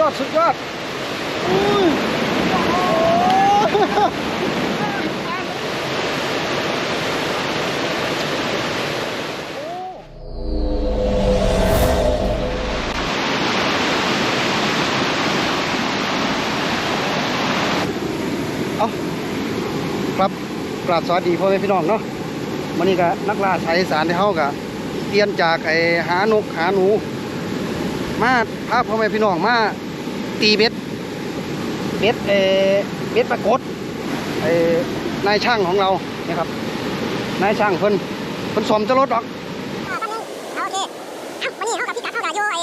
ยอด สุดยอดเอาครับกราบสวัสดีพ่อแม่พี่น้องเนาะวันนี้ก็นักล่าสายอีสารที่เขาก็เปลี่ยนจากไอ้หานกหาหนู มาพาพ่อแม่พี่น้องมา ตีเบ็ดเบ็ดเออเบ็ดปรากฏไอ้นายช่างของเราเนี่ยครับนายช่างเพิ่นเพิ่นสอมจะรถหรอกอ่าแป๊บนึงเอาโอเคอะวันนี้เขากับพี่กัดเขากับโยไอ้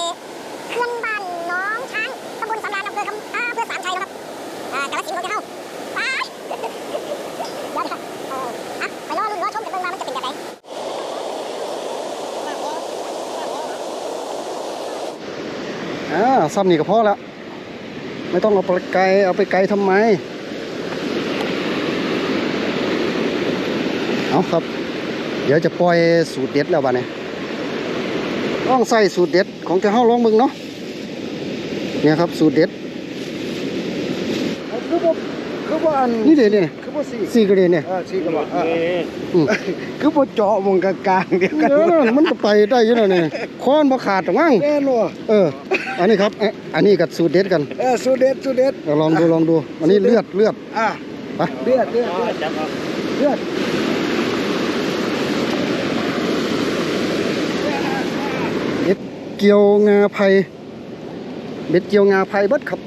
เครื่องบ้านหน้องช้างตำบลสำราญอำเภอคำอ่าอำเภอสามชัยนะครับอ่ากาฬสินธุ์ของเขาไปเดี๋ยวนะครับเอออะไปรอลุ้นรอชมกันเบิ่งว่ามันจะเป็นแบบไหนอ่าซ้ำนี่ก็พอแล้ว ไม่ต้องเอาไปไกลเอาไปไกลทำไม เอาครับ เดี๋ยวจะปล่อยสูตรเด็ดแล้วบ้านี้ต้องใส่สูตรเด็ดของจะเฮาลองมึงเนาะเนี่ยครับสูตรเด็ด คือบ่คื อบ่อันนี่เด็ดเนี่ยคือบ่สี่สี่กระเด็นเนี่ยเออสี่ก็บ่เอออืมคือบ่เจาะวงกลางๆเดียวกันเออมันก็ไปได้อยังไงเนี่ยค้อนบ่ขาดหรอกมั้งแน่นอนเออ อันนี้ครับเอ๊ะอันนี้กับสูตรเด็ดกันเออสูตรเด็ดสูตรเด็ดเอาลองดูลองดู อันนี้เลือดเลือดอะไปเลือดเลือดเลือดเลือดเบ็ดเกี่ยวงาไผ่เบ็ดเกี่ยวงาไผ่เบิดครับ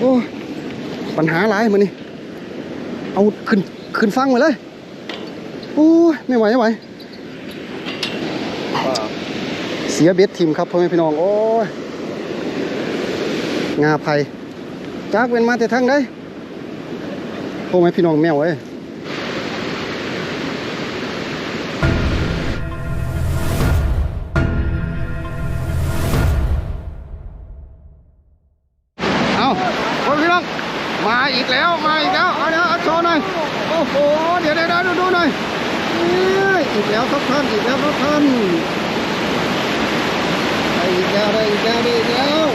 โอ้ย ปัญหาหลายมันนี่เอาขึ้นขึ้นฟังมาเลยโอ้ยไม่ไหวไม่ไหวเสียเบ็ดทีมครับพ่อแม่พี่น้องโอ้ยงาไผ่จากเป็นมาแต่ทางใดพ่อแม่พี่น้องแมวเอ้ยเอา มาอีกแล้ว มาอีกแล้ว เอาเดี๋ยวเอาโชว์หน่อย โอ้โหเดี๋ยวเดี๋ยวเดี๋ยวดูดูหน่อยอีกแล้วครับท่าน อีกแล้วครับท่านได้อีกแล้วได้อีกแล้วได้อีกแล้ว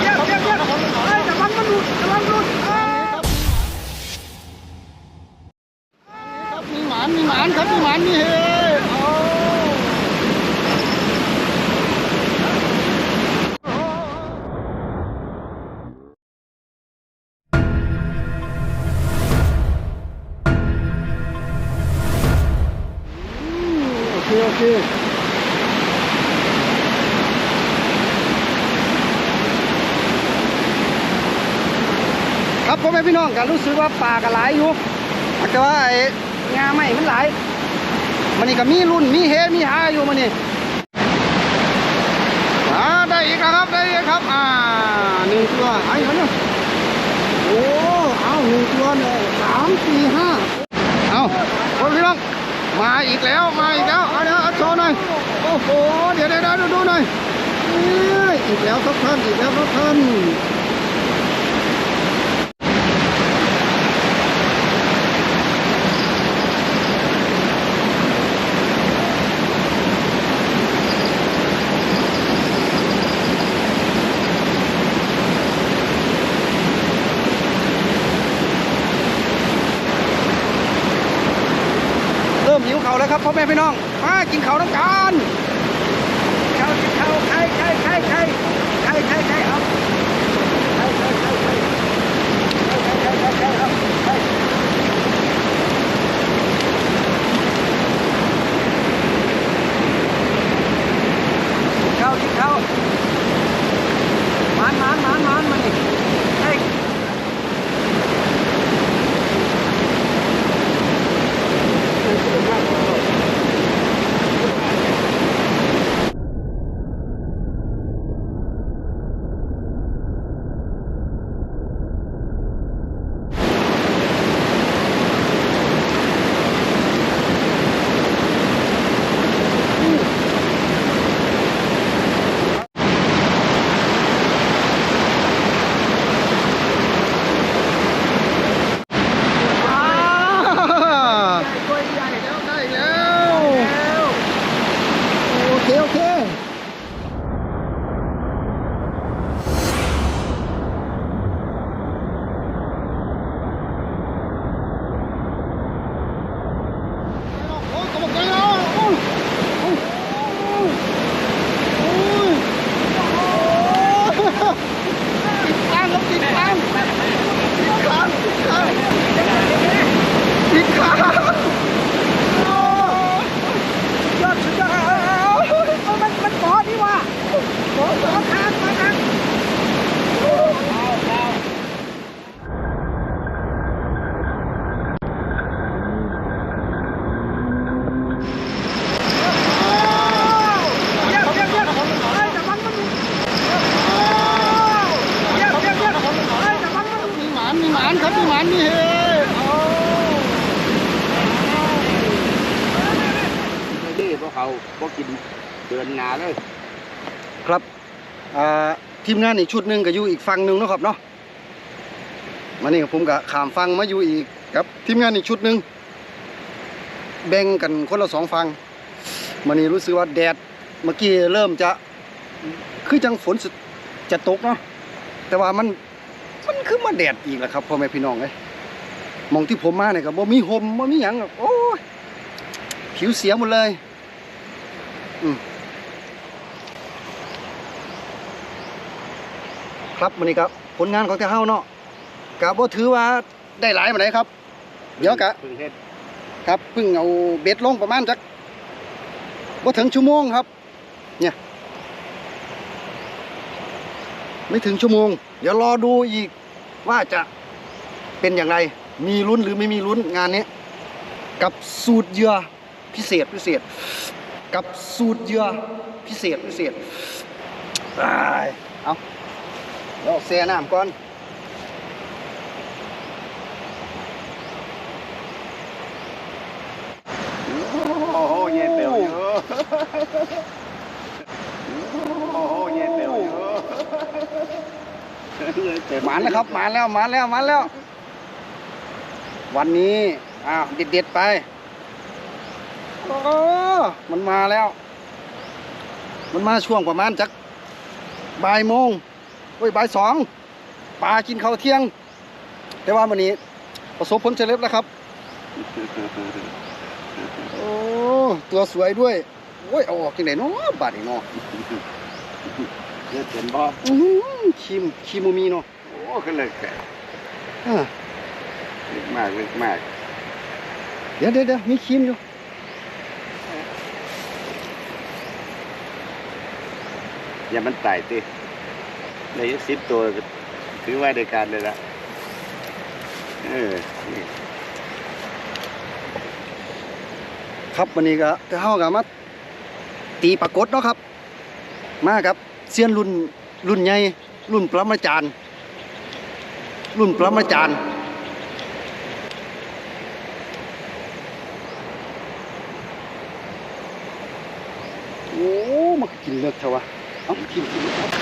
เยี่ยมเยี่ยมเยี่ยมเฮ้ยระวังมันหลุดระวังหลุดเอ้ยครับมีหมานมีหมานครับมีหมานมีเฮ โอเคโอครับพ่อแม่พี่น้องกันรู้สึกว่าป่ากันหลายอยู่แต่ว่าไอ้งาไม่มันหลายมันนี่ก็มีรุ่นมีเฮมีหาอยู่มันนี่อ่าได้อีกครับได้อีกครับอ่าหนึ่งตัวไอ้เนไหมโอ้เอาหนึ่งตัวเนี่ยสามสี่ห้าเอาคนพี่น้อง มาอีกแล้วมาอีกแล้วเอาเดี๋ยวเอาโชว์หน่อยโอ้โหเดี๋ยวเดี๋ยวเดี๋ยวดูดูหน่อยเอ้ยอีกแล้วครับท่านอีกแล้วครับท่าน พ่อแม่พี่น้อง มากินเขาวน้ำกันขาวกินข้าวไข่ไข่ไข่ไข่ไข่ไข่ไข่ครับไข่ไข่ไข่ไข่ไข่ไข่ไข่ครับไข่ข้าวกินข้าวมันมันมันมันมันนี่ไข่เป็นใาก ทีมงานอีกชุดหนึ่งก็อยู่อีกฝั่งหนึ่งนะครับเนาะมานี่ผมก็ขามฟังมาอยู่อีกครับ ทีมงานอีกชุดหนึ่งแบ่งกันคนละสองฝั่งมานี่รู้สึกว่าแดดเมื่อกี้เริ่มจะคือจังฝนจะตกเนาะแต่ว่ามันมันคือมาแดดอีกแล้วครับพ่อแม่พี่น้องเอ้ยมองที่ผมมาเนี่ยก็บ่มีห่มบ่มีหยังโอ้ยผิวเสียหมดเลย ครับวันนี้ครับผลงานของแต่เฮาเนาะกะบ่ถือว่าได้หลายมาไหนใดครับ เดี๋ยวกะเพิ่งเฮ็ดครับเพิ่งเอาเบ็ดลงประมาณจักบ่ถึงชั่วโมงครับ เนี่ย ไม่ถึงชั่วโมง เดี๋ยวรอดูอีกว่าจะเป็นอย่างไรมีลุ้นหรือไม่มีลุ้นงานนี้ กับสูตรเหยื่อพิเศษพิเศษ กับสูตรเหยื่อพิเศษพิเศษอ้ายเอาเดี๋ยวแช่น้ำก่อนโอ้โหเย็นเตียวอยู่โอ้โหเย็นเตียวอยู่เย็นเตียวหมานแล้วครับหมานแล้วหมานแล้วหมานแล้ว วันนี้อ้าวเด็ดเด็ดๆไปโอ้มันมาแล้ว มันมาช่วงประมาณจักบ่ายโมง โอ้ยบ่ายสองปลากินข้าวเที่ยง แต่ว่าวันนี้ ประสบผลสำเร็จแล้วครับ โอ้ตัวสวยด้วย โอ้ยเอาออกจังไหนเนาะบาดนี่เนาะเย็นเต็มบ่อื้อหือคิมคิมูมีเนาะโอ้ขึ้นเลยแกอ่าลึกมากลึกมากเดี๋ยวเดี๋ยวเดี๋ยวมีครีมอยู่ อย่ามันไต่ติ ในสิบตัวถือว่าในการเลยละเออครับวันนี้ก็จะเข้ากับมาตีปรากฏเนาะครับ มาครับเซียนรุ่นรุ่นใหญ่รุ่นปรมาจารย์ รุ่นปรมาจารย์โอ้มากินเลือกเถอะวะเอากินกินเอา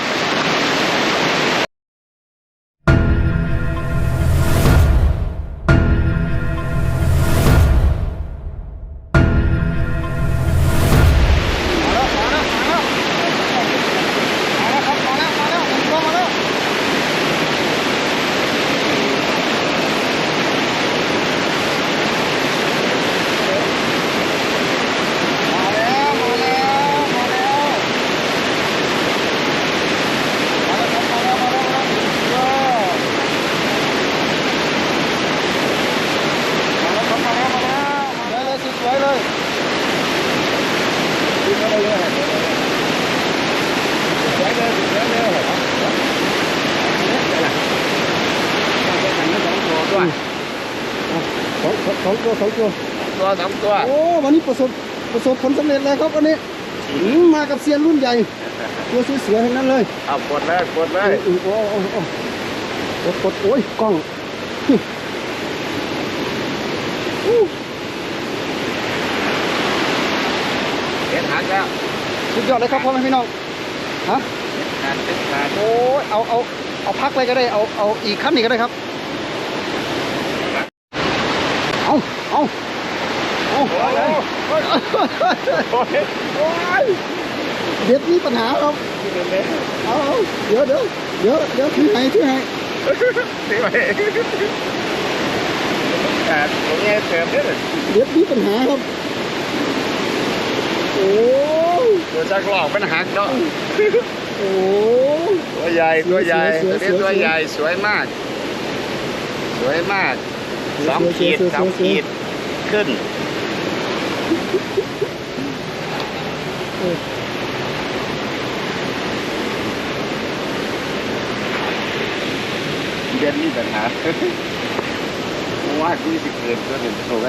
องสองตัวสองตัวตัวสองตัว โอ้วันนี้ประสบประสบผลสำเร็จเลยครับวันนี้อืมมากับเซียนรุ่นใหญ่ ตัวสวยๆทั้งนั้นเลยเอากดเลยกดเลเอยอโอ้โอ้โอ้โอ้กดโอ้ยกล้องอู้เห็นหักแล้วสุดยอดเลยครับพ่อแม่พี่น้องฮะเห็นขาดเห็นขาดโอ้ยเอาเอาเอาพักเลยก็ได้เอาเอาอีกขั้นหนึ่งก็ได้ครับ เอาเอาเอาโอ้ยเด็ดมีปัญหาครับเอาเอาเดี๋ยวเดี๋ยวเดี๋ยวเดี๋ยวถือให้ถือให้นี่ไปขาดตรงนี้เติมนิดเดี๋ยวมีปัญหาครับโอ้ยตัวจักรหลอกมันหักเนาะโอ้ตัวใหญ่ตัวใหญ่ตัวนี้ตัวใหญ่สวยมาก สวยมาก สองขีดสวยๆสองขีดขึ้นเดือนนี้ปัญหาว่าคุยสิเกินก็เป็นโทรไป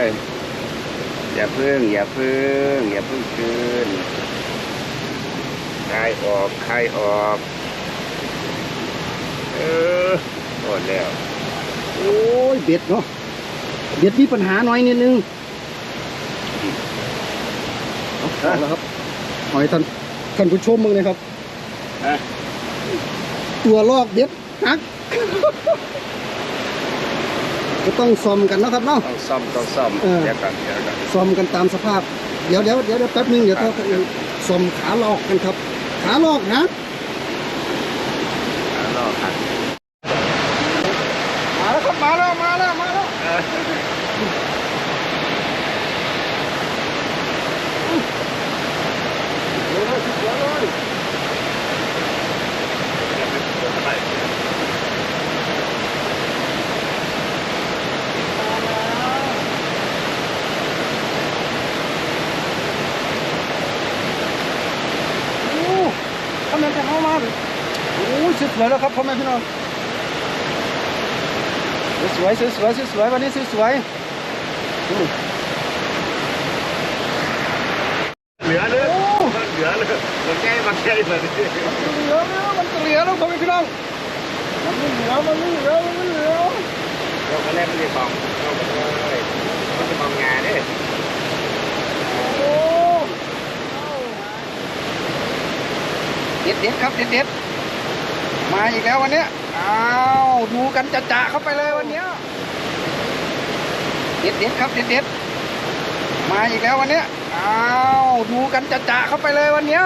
อย่าพึ่ง อย่าพึ่ง อย่าพึ่งคืนคลายออกคลายออก เออโอดแล้ว โอ้ยเบ็ดเนาะ เบ็ดมีปัญหาหน่อยนิดนึงเอาเอาแล้วครับหอยท่านท่านผู้ชมมึงเลยครับฮะตัวลอกเบ็ดหักก็ต้องซ่อมกันเนาะครับเนาะต้องซ่อมต้องซ่อมเออเดี๋ยวก่อนเดี๋ยวก่อนซ่อมกันตามสภาพ เดี๋ยวเดี๋ยวเดี๋ยวเดี๋ยวแป๊บนึงเดี๋ยวเขาซ่อมขาลอกกันครับ ขาลอกนะ อ่ารอครับ มาแล้วครับมาแล้วมาแล้วมาแล้ว เออ เดี๋ยวเลยเดี๋ยวเลย เดี๋ยวไปเดี๋ยวไป โอ้ทำไมจะเข้ามาดิโอ้ยแล้วครับพ่อแม่พี่น้องสวยสวยสวยสวยวันนี้สวยสวยเหลือเลยเหลือเลยมันแก้มันแก้มันเหลือแล้วมันเหลือแล้วพ่อแม่พี่น้องมันไม่เหลือมันไม่เหลือมันไม่เหลือเราก็แรกไม่ได้บอกเราก็เลยมันจะมองงานเนี่ยเด็ดเด็ดครับเด็ดเด็ด มาอีกแล้ววันเนี้ยอ้าวดูกันจะจะเข้าไปเลยวันเนี้ยเด็ดเด็ดครับเด็ดเด็ดมาอีกแล้ววันเนี้ยอ้าวดูกันจะจะเข้าไปเลยวันเนี้ย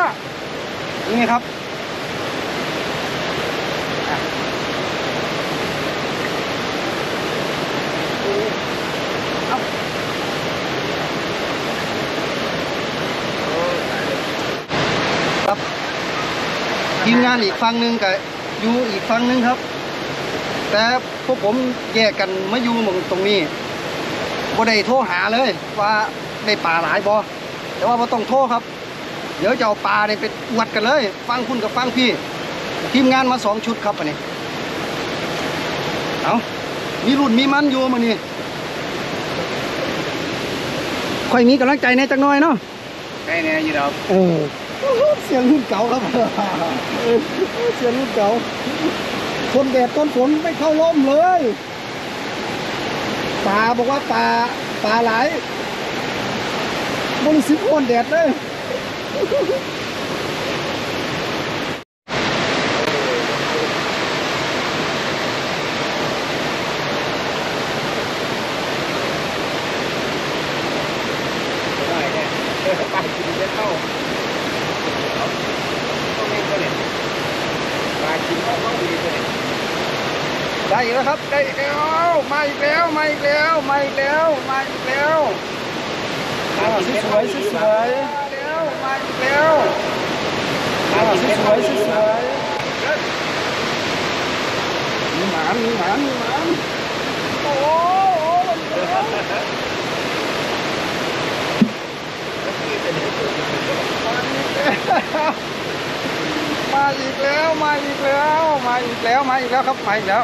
นี่ครับอะเอาครับทีมงานอีกฝั่งหนึ่งกับ อยู่อีกฝั่งหนึ่งครับ แต่พวกผมแยกกันมาอยู่หมองตรงนี้บ่ได้โทรหาเลยว่าได้ปลาหลายบ่แต่ว่าบ่ต้องโทรครับ เดี๋ยวจะเอาปลาเนี่ยไปอวดกันเลย ฟังคุณกับฟังพี่ ทีมงานมาสองชุดครับอันนี้เอามีรุ่นมีมันอยู่มานี่ค่อยมีกำลังใจในจักหน่อยเนาะใกล้เนี่ยยี่ดอกเออ เสียงรุ่นเก่าครับเสียงรุ่นเก่าคนแดดต้นฝนไม่เข้าร่มเลยป่าบอกว่าป่าป่าหลายบริสุทธิ์คนแดดเลย ได้เนี่ยเออไปกินได้เข้าต้องเล่นก็เนี่ยปลากินเข้าเข้าดีเลย ได้อีกแล้วครับ ได้อีกแล้ว มาอีกแล้ว มาอีกแล้ว มาอีกแล้ว มาอีกแล้วอ่าสวยสวยมาแล้วมาอีกแล้วอ่าสวยสวยมีหมามีหมามีหมาโอ้โหมาอีกแล้ว มาอีกแล้ว มาอีกแล้ว มาอีกแล้วครับ มาอีกแล้ว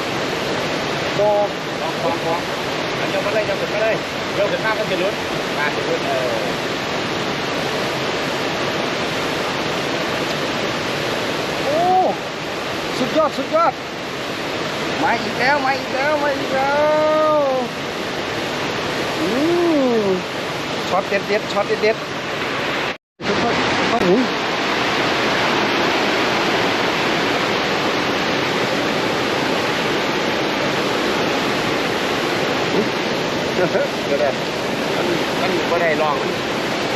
นมาที่เรานะตอนนี้กันเป็นอะไรไม่มองกันบอกมองกันบ้างมองกันบ้างโบลองลองลองเอายกมาเลยยกขึ้นมาเลยยกขึ้นมาก็จะลุ้นมาจะลุ้นเออโอ้สุดยอดสุดยอดมาอีกแล้วมาอีกแล้วมาอีกแล้วอืมช็อตเด็ดเด็ดช็อตเด็ดเด็ดช็อตช็อตหนู ก็ได้มันมันก็ได้ลอง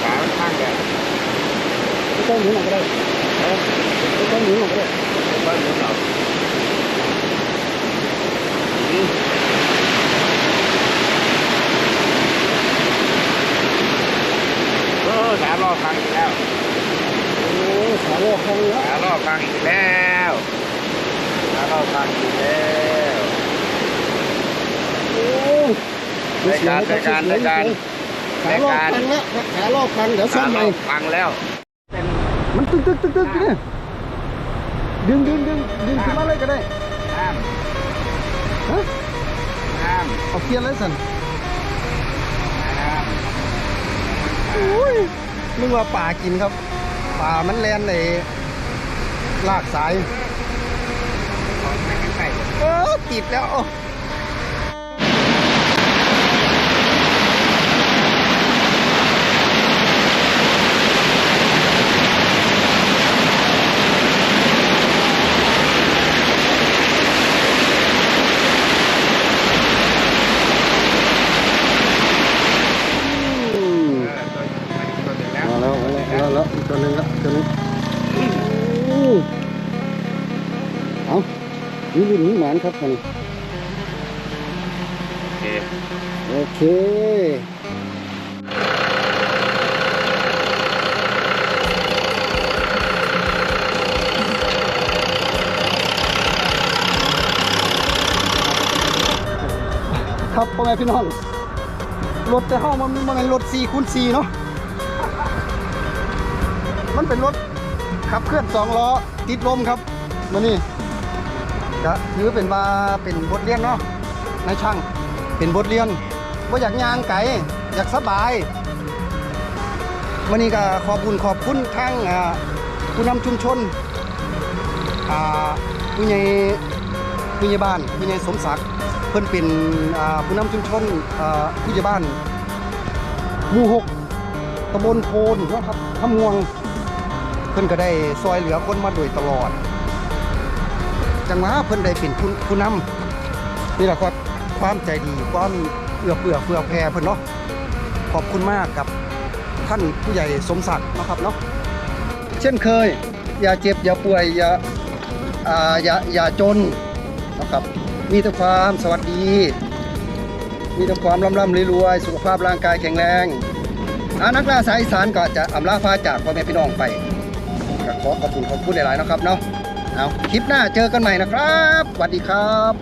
ขามันข้างกัน ไม่ต้องหนูหน่อยก็ได้ไม่ต้องหนูหน่อยก็ได้บ้านหมุนเอาเออสามรอบฟังอีกแล้วโอ้สาวโลกคงแล้วสามรอบฟังอีกแล้วสามรอบฟังอีกแล้วโอ้รายการรายการรายการขารอบคันแล้วขารอบคันเดี๋ยวซ่อมใหม่ฟังแล้ว มันตึกตึกตึกตึกเนี่ยดึงดึงดึงดึงขึ้นมาเลยก็ได้ห้ามฮะห้ามเอาเกียร์เลยสันห้ามโอ้ยนึกว่าป่ากินครับ ป่ามันแลนในลากสายเออติดแล้ว นี่รุ่นนี้หมานครับคนนี้โอเคโอเคครับพ่อแม่พี่น้อง รถแต่ห้ามันมันเป็นรถ4คูณ4เนาะ มันเป็นรถขับเคลื่อนสองล้อ ติดลมครับมานี่ ก็ถือเป็นว่าเป็นบทเรียนเนาะนายช่างเป็นบทเรียนว่าอยากยางไก่อยากสบายวันนี้ก็ขอบคุณขอบคุณทางผู้นำชุมชนผู้ใหญ่ผู้ใหญ่บ้านผู้ใหญ่สมศักดิ์เพิ่นเป็นผู้นำชุมชนผู้ใหญ่บ้านหมู่หกตำบลโพนเนาะครับทำงวง เพิ่นก็ได้ซอยเหลือคนมาโดยตลอด จังหวะเพิ่นได้เป็นผู้ผู้นำนี่แหละครับความใจดีความเอื้อเฟื้อเฟื่อแผ่เพิ่นเนาะขอบคุณมากกับท่านผู้ใหญ่สมศักดิ์นะครับเนาะเช่นเคย อย่าเจ็บอย่าป่วยอย่าอ่าอย่าอย่าจนนะครับมีแต่ความสวัสดี มีแต่ความร่ำร่ำรวยๆสุขภาพร่างกายแข็งแรงอานักล่าสายอีสานก็จะอำลาฟ้าจากพ่อแม่พี่น้องไปขอขอบคุณขอบคุณหลายๆนะครับเนาะ เอาคลิปหน้าเจอกันใหม่นะครับสวัสดีครับ